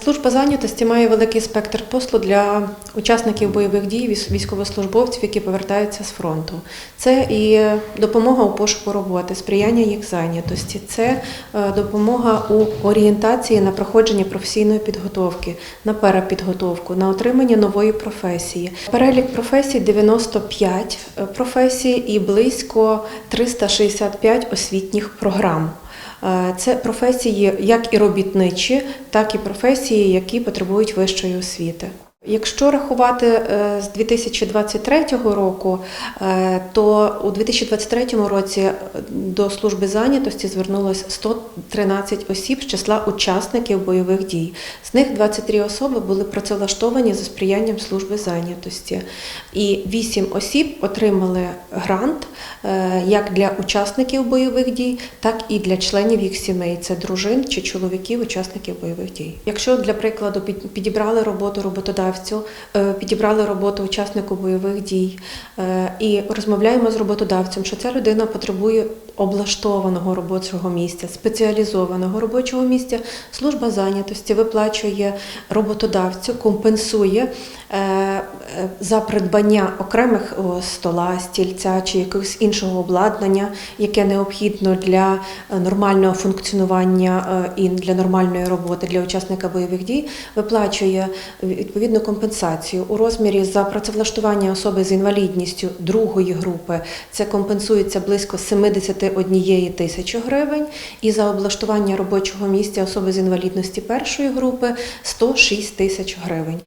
Служба зайнятості має великий спектр послуг для учасників бойових дій, військовослужбовців, які повертаються з фронту. Це і допомога у пошуку роботи, сприяння їх зайнятості, це е, допомога у орієнтації на проходження професійної підготовки, на перепідготовку, на отримання нової професії. Перелік професій 95 професій і близько 365 освітніх програм. Е, Це професії як і робітничі, так і професії, які потребують вищої освіти. Якщо рахувати е, з 2023 року, е, то у 2023 році е, до служби зайнятості звернулось 113 осіб з числа учасників бойових дій. З них 23 особи були працевлаштовані за сприянням служби зайнятості, і 8 осіб отримали грант як для учасників бойових дій, так і для членів їх сімей. Це дружин чи чоловіків, учасників бойових дій. Якщо для прикладу підібрали роботу роботодавцю, е, підібрали роботу учаснику бойових дій. Е, і розмовляємо з роботодавцем, що ця людина потребує облаштованого робочого місця, спеціалізованого робочого місця, служба зайнятості виплачує роботодавцю, компенсує е, за придбання окремих стола, стільця чи якогось іншого обладнання, яке необхідно для нормального функціонування і для нормальної роботи для учасника бойових дій, виплачує відповідну компенсацію у розмірі за працевлаштування особи з інвалідністю другої групи. Це компенсується близько 71 тисячі гривень, і за облаштування робочого місця особи з інвалідності першої групи 106 тисяч гривень.